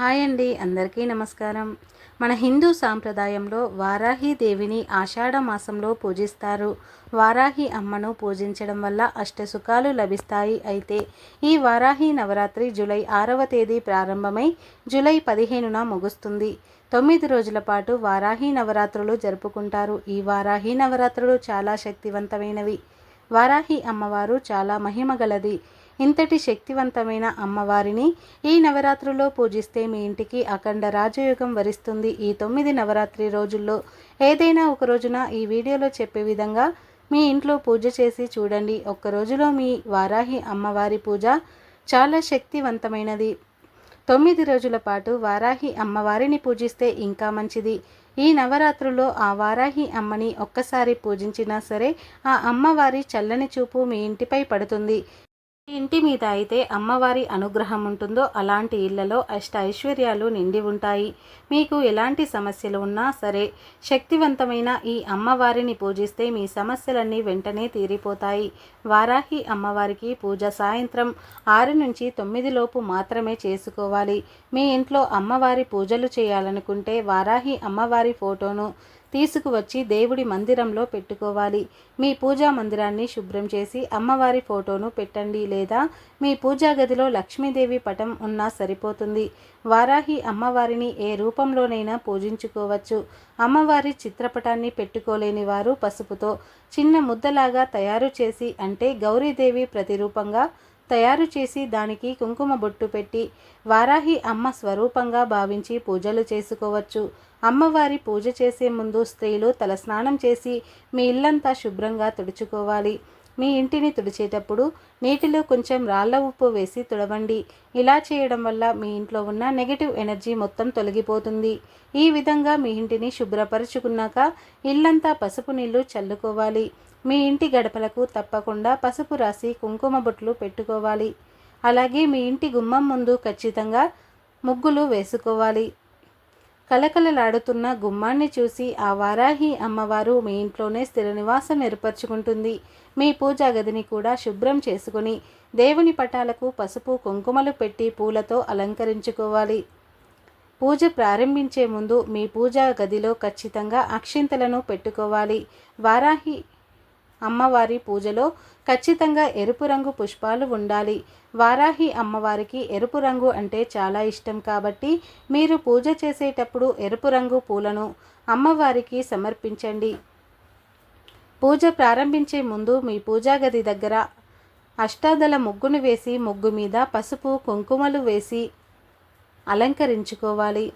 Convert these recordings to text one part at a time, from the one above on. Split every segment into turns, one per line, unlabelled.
Hi అండి అందరికీ నమస్కారం. మన హిందూ సాంప్రదాయంలో వారాహి దేవిని ఆషాఢ మాసంలో పూజిస్తారు. వారాహి అమ్మను పూజించడం వల్ల అష్టసుఖాలు లభిస్తాయి. అయితే ఈ వారాహి నవరాత్రి జూలై ఆరవ తేదీ ప్రారంభమై జూలై పదిహేనున ముగుస్తుంది. తొమ్మిది రోజుల పాటు వారాహి నవరాత్రులు జరుపుకుంటారు. ఈ వారాహి నవరాత్రులు చాలా శక్తివంతమైనవి. వారాహి అమ్మవారు చాలా మహిమగలది ఇంతటి శక్తివంతమైన అమ్మవారిని ఈ నవరాత్రుల్లో పూజిస్తే మీ ఇంటికి అఖండ రాజయోగం వరిస్తుంది. ఈ తొమ్మిది నవరాత్రి రోజుల్లో ఏదైనా ఒక రోజున ఈ వీడియోలో చెప్పే విధంగా మీ ఇంట్లో పూజ చేసి చూడండి. ఒక్క రోజులో మీ వారాహి అమ్మవారి పూజ చాలా శక్తివంతమైనది. తొమ్మిది రోజుల పాటు వారాహి అమ్మవారిని పూజిస్తే ఇంకా మంచిది. ఈ నవరాత్రుల్లో ఆ వారాహి అమ్మని ఒక్కసారి పూజించినా సరే ఆ అమ్మవారి చల్లని చూపు మీ ఇంటిపై పడుతుంది. ఇంటి మీద అయితే అమ్మవారి అనుగ్రహం ఉంటుందో అలాంటి ఇళ్ళలో అష్ట ఐశ్వర్యాలు నిండి ఉంటాయి. మీకు ఎలాంటి సమస్యలు ఉన్నా సరే శక్తివంతమైన ఈ అమ్మవారిని పూజిస్తే మీ సమస్యలన్నీ వెంటనే తీరిపోతాయి. వారాహి అమ్మవారికి పూజ సాయంత్రం ఆరు నుంచి తొమ్మిది లోపు మాత్రమే చేసుకోవాలి. మీ ఇంట్లో అమ్మవారి పూజలు చేయాలనుకుంటే వారాహి అమ్మవారి ఫోటోను తీసుకువచ్చి దేవుడి మందిరంలో పెట్టుకోవాలి. మీ పూజా మందిరాన్ని శుభ్రం చేసి అమ్మవారి ఫోటోను పెట్టండి లేదా మీ పూజా గదిలో లక్ష్మీదేవి పటం ఉన్నా సరిపోతుంది. వారాహి అమ్మవారిని ఏ రూపంలోనైనా పూజించుకోవచ్చు. అమ్మవారి చిత్రపటాన్ని పెట్టుకోలేని వారు పసుపుతో చిన్న ముద్దలాగా తయారు చేసి అంటే గౌరీదేవి ప్రతిరూపంగా తయారు చేసి దానికి కుంకుమ బొట్టు పెట్టి వారాహి అమ్మ స్వరూపంగా భావించి పూజలు చేసుకోవచ్చు. అమ్మవారి పూజ చేసే ముందు స్త్రీలు తలస్నానం చేసి మీ ఇల్లంతా శుభ్రంగా తుడుచుకోవాలి. మీ ఇంటిని తుడిచేటప్పుడు నీటిలో కొంచెం రాళ్ళ ఉప్పు వేసి తుడవండి. ఇలా చేయడం వల్ల మీ ఇంట్లో ఉన్న నెగటివ్ ఎనర్జీ మొత్తం తొలగిపోతుంది. ఈ విధంగా మీ ఇంటిని శుభ్రపరుచుకున్నాక ఇల్లంతా పసుపు నీళ్ళు చల్లుకోవాలి. మీ ఇంటి గడపలకు తప్పకుండా పసుపు రాసి కుంకుమ బొట్లు పెట్టుకోవాలి. అలాగే మీ ఇంటి గుమ్మం ముందు ఖచ్చితంగా ముగ్గులు వేసుకోవాలి. కలకలలాడుతున్న గుమ్మాన్ని చూసి ఆ వారాహి అమ్మవారు మీ ఇంట్లోనే స్థిర నివాసం ఏర్పరచుకుంటుంది. మీ పూజా గదిని కూడా శుభ్రం చేసుకుని దేవుని పటాలకు పసుపు కుంకుమలు పెట్టి పూలతో అలంకరించుకోవాలి. పూజ ప్రారంభించే ముందు మీ పూజా గదిలో ఖచ్చితంగా అక్షింతలను పెట్టుకోవాలి. వారాహి అమ్మవారి పూజలో ఖచ్చితంగా ఎరుపు రంగు పుష్పాలు ఉండాలి. వారాహి అమ్మవారికి ఎరుపు రంగు అంటే చాలా ఇష్టం కాబట్టి మీరు పూజ చేసేటప్పుడు ఎరుపు రంగు పూలను అమ్మవారికి సమర్పించండి. పూజ ప్రారంభించే ముందు మీ పూజా గది దగ్గర అష్టాదల ముగ్గును వేసి ముగ్గు మీద పసుపు కుంకుమలు వేసి అలంకరించుకోవాలి.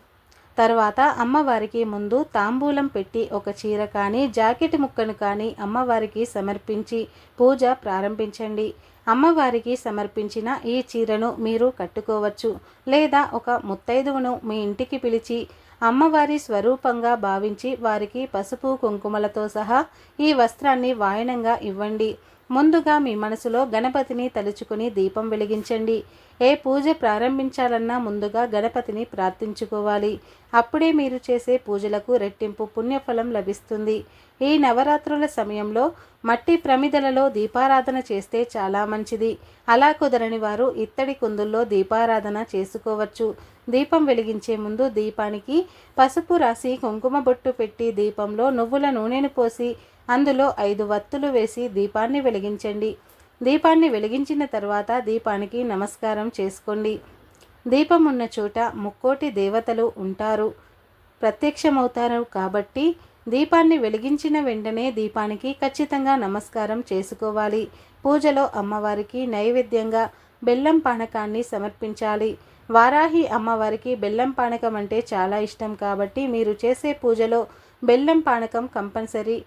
తర్వాత అమ్మవారికి ముందు తాంబూలం పెట్టి ఒక చీర కానీ జాకెట్ ముక్కను కానీ అమ్మవారికి సమర్పించి పూజ ప్రారంభించండి. అమ్మవారికి సమర్పించిన ఈ చీరను మీరు కట్టుకోవచ్చు లేదా ఒక ముత్తైదువును మీ ఇంటికి పిలిచి అమ్మవారి స్వరూపంగా భావించి వారికి పసుపు కుంకుమలతో సహా ఈ వస్త్రాన్ని వాయనంగా ఇవ్వండి. ముందుగా మీ మనసులో గణపతిని తలుచుకుని దీపం వెలిగించండి. ఏ పూజ ప్రారంభించాలన్నా ముందుగా గణపతిని ప్రార్థించుకోవాలి. అప్పుడే మీరు చేసే పూజలకు రెట్టింపు పుణ్యఫలం లభిస్తుంది. ఈ నవరాత్రుల సమయంలో మట్టి ప్రమిదలలో దీపారాధన చేస్తే చాలా మంచిది. అలా కుదరని వారు ఇత్తడి కుందుల్లో దీపారాధన చేసుకోవచ్చు. దీపం వెలిగించే ముందు దీపానికి పసుపు రాసి కుంకుమ బొట్టు పెట్టి దీపంలో నువ్వుల నూనెను పోసి అందులో ఐదు వత్తులు వేసి దీపాన్ని వెలిగించండి. దీపాన్ని వెలిగించిన తర్వాత దీపానికి నమస్కారం చేసుకోండి. దీపం ఉన్న చోట ముక్కోటి దేవతలు ఉంటారు. ప్రత్యక్షమవుతారు కాబట్టి దీపాన్ని వెలిగించిన వెంటనే దీపానికి ఖచ్చితంగా నమస్కారం చేసుకోవాలి. పూజలో అమ్మవారికి నైవేద్యంగా బెల్లం పానకాన్ని సమర్పించాలి. వారాహి అమ్మవారికి బెల్లం పానకం అంటే చాలా ఇష్టం కాబట్టి మీరు చేసే పూజలో బెల్లం పానకం కంపల్సరీ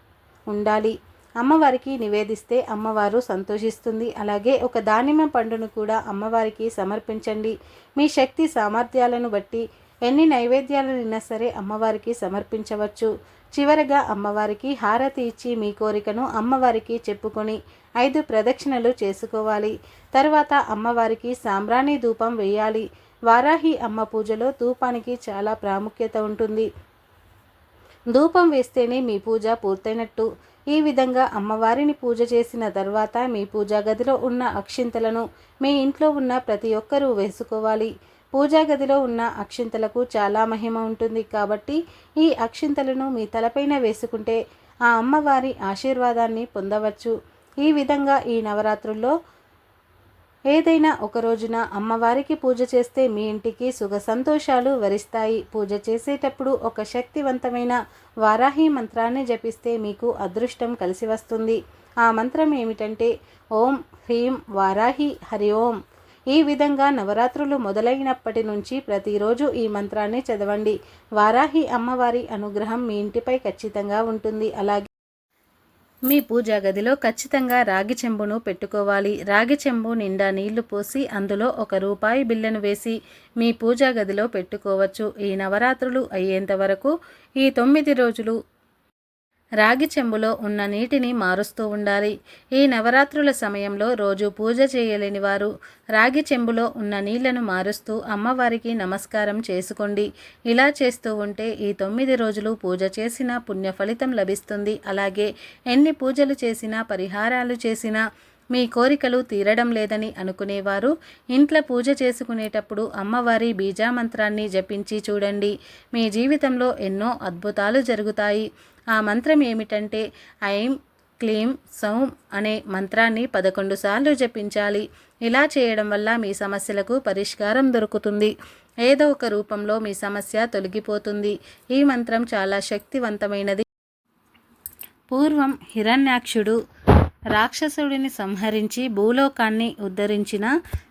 ఉండాలి. అమ్మవారికి నివేదిస్తే అమ్మవారు సంతోషిస్తుంది. అలాగే ఒక దానిమ్మ పండును కూడా అమ్మవారికి సమర్పించండి. మీ శక్తి సామర్థ్యాలను బట్టి ఎన్ని నైవేద్యాలైనా సరే అమ్మవారికి సమర్పించవచ్చు. చివరగా అమ్మవారికి హారతి ఇచ్చి మీ కోరికను అమ్మవారికి చెప్పుకొని ఐదు ప్రదక్షిణలు చేసుకోవాలి. తర్వాత అమ్మవారికి సాంబ్రాణి ధూపం వేయాలి. వారాహి అమ్మ పూజలో ధూపానికి చాలా ప్రాముఖ్యత ఉంటుంది. ధూపం వేస్తేనే మీ పూజ పూర్తయినట్టు. ఈ విధంగా అమ్మవారిని పూజ చేసిన తర్వాత మీ పూజా గదిలో ఉన్న అక్షింతలను మీ ఇంట్లో ఉన్న ప్రతి ఒక్కరూ వేసుకోవాలి. పూజా గదిలో ఉన్న అక్షింతలకు చాలా మహిమ ఉంటుంది కాబట్టి ఈ అక్షింతలను మీ తలపైన వేసుకుంటే ఆ అమ్మవారి ఆశీర్వాదాన్ని పొందవచ్చు. ఈ విధంగా ఈ నవరాత్రుల్లో ఏదైనా ఒక రోజున అమ్మవారికి పూజ చేస్తే మీ ఇంటికి సుఖ సంతోషాలు వరిస్తాయి. పూజ చేసేటప్పుడు ఒక శక్తివంతమైన వారాహి మంత్రాన్ని జపిస్తే మీకు అదృష్టం కలిసి వస్తుంది. ఆ మంత్రం ఏమిటంటే ఓం హ్రీం వారాహి హరి ఓం. ఈ విధంగా నవరాత్రులు మొదలైనప్పటి నుంచి ప్రతిరోజు ఈ మంత్రాన్ని చదవండి. వారాహి అమ్మవారి అనుగ్రహం మీ ఇంటిపై ఖచ్చితంగా ఉంటుంది. అలాగే మీ పూజా గదిలో ఖచ్చితంగా రాగి చెంబును పెట్టుకోవాలి. రాగి చెంబు నిండా నీళ్ళు పోసి అందులో ఒక రూపాయి బిల్లను వేసి మీ పూజా గదిలో పెట్టుకోవచ్చు. ఈ నవరాత్రులు అయ్యేంత వరకు ఈ తొమ్మిది రోజులు రాగి చెంబులో ఉన్న నీటిని మారుస్తూ ఉండాలి. ఈ నవరాత్రుల సమయంలో రోజు పూజ చేయలేని వారు రాగి చెంబులో ఉన్న నీళ్ళను మారుస్తూ అమ్మవారికి నమస్కారం చేసుకోండి. ఇలా చేస్తూ ఉంటే ఈ తొమ్మిది రోజులు పూజ చేసిన పుణ్య ఫలితం లభిస్తుంది. అలాగే ఎన్ని పూజలు చేసినా పరిహారాలు చేసినా మీ కోరికలు తీరడం లేదని అనుకునేవారు ఇంట్లో పూజ చేసుకునేటప్పుడు అమ్మవారి బీజామంత్రాన్ని జపించి చూడండి. మీ జీవితంలో ఎన్నో అద్భుతాలు జరుగుతాయి. ఆ మంత్రం ఏమిటంటే ఐం క్లీం సౌం అనే మంత్రాన్ని పదకొండు సార్లు జపించాలి. ఇలా చేయడం వల్ల మీ సమస్యలకు పరిష్కారం దొరుకుతుంది. ఏదో ఒక రూపంలో మీ సమస్య తొలగిపోతుంది. ఈ మంత్రం చాలా శక్తివంతమైనది. పూర్వం హిరణ్యాక్షుడు రాక్షసుడిని సంహరించి భూలోకాన్ని ఉద్ధరించిన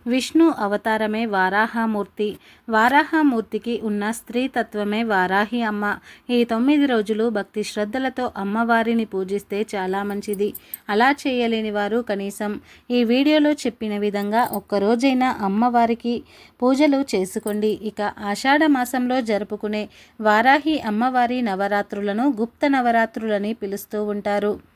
విష్ణు అవతారమే వారాహమూర్తి. వారాహమూర్తికి ఉన్న స్త్రీతత్వమే వారాహి అమ్మ. ఈ తొమ్మిది రోజులు భక్తి శ్రద్ధలతో అమ్మవారిని పూజిస్తే చాలా మంచిది. అలా చేయలేని వారు కనీసం ఈ వీడియోలో చెప్పిన విధంగా ఒక్కరోజైనా అమ్మవారికి పూజలు చేసుకోండి. ఇక ఆషాఢ మాసంలో జరుపుకునే వారాహి అమ్మవారి నవరాత్రులను గుప్త నవరాత్రులని పిలుస్తూ ఉంటారు.